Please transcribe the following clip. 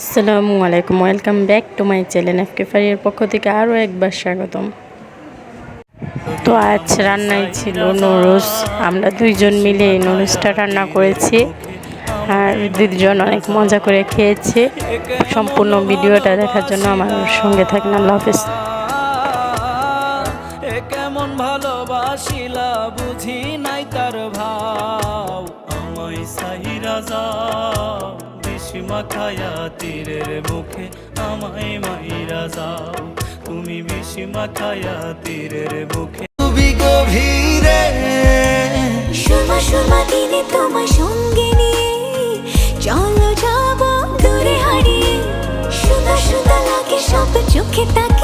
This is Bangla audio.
আসসালামু আলাইকুম, welcome back to my channel FK ফারিয়ার পক্ষ থেকে আরও একবার স্বাগতম। তো আজ রান্নায় ছিল নুডলস, আমরা দুইজন মিলে এই নুডলসটা রান্না করেছি আর দুজন অনেক মজা করে খেয়েছে। সম্পূর্ণ ভিডিওটা দেখার জন্য আমার সঙ্গে থাকেন, আল্লাহ হাফিজ। কেমন ভালোবাসিলা, বুঝি নাই তার ভাব। আমায় বেশি মাখায়া তীরের মুখে আমায় মাইরা যাও। তুমি বেশি মাখায়া তীরের মুখে। তুমি গভীরে সুরমা সুরমা দিনে তোমার সঙ্গে নিয়ে। চলো যাব দূরে হারিয়ে। লাগে সব চোখে তাকে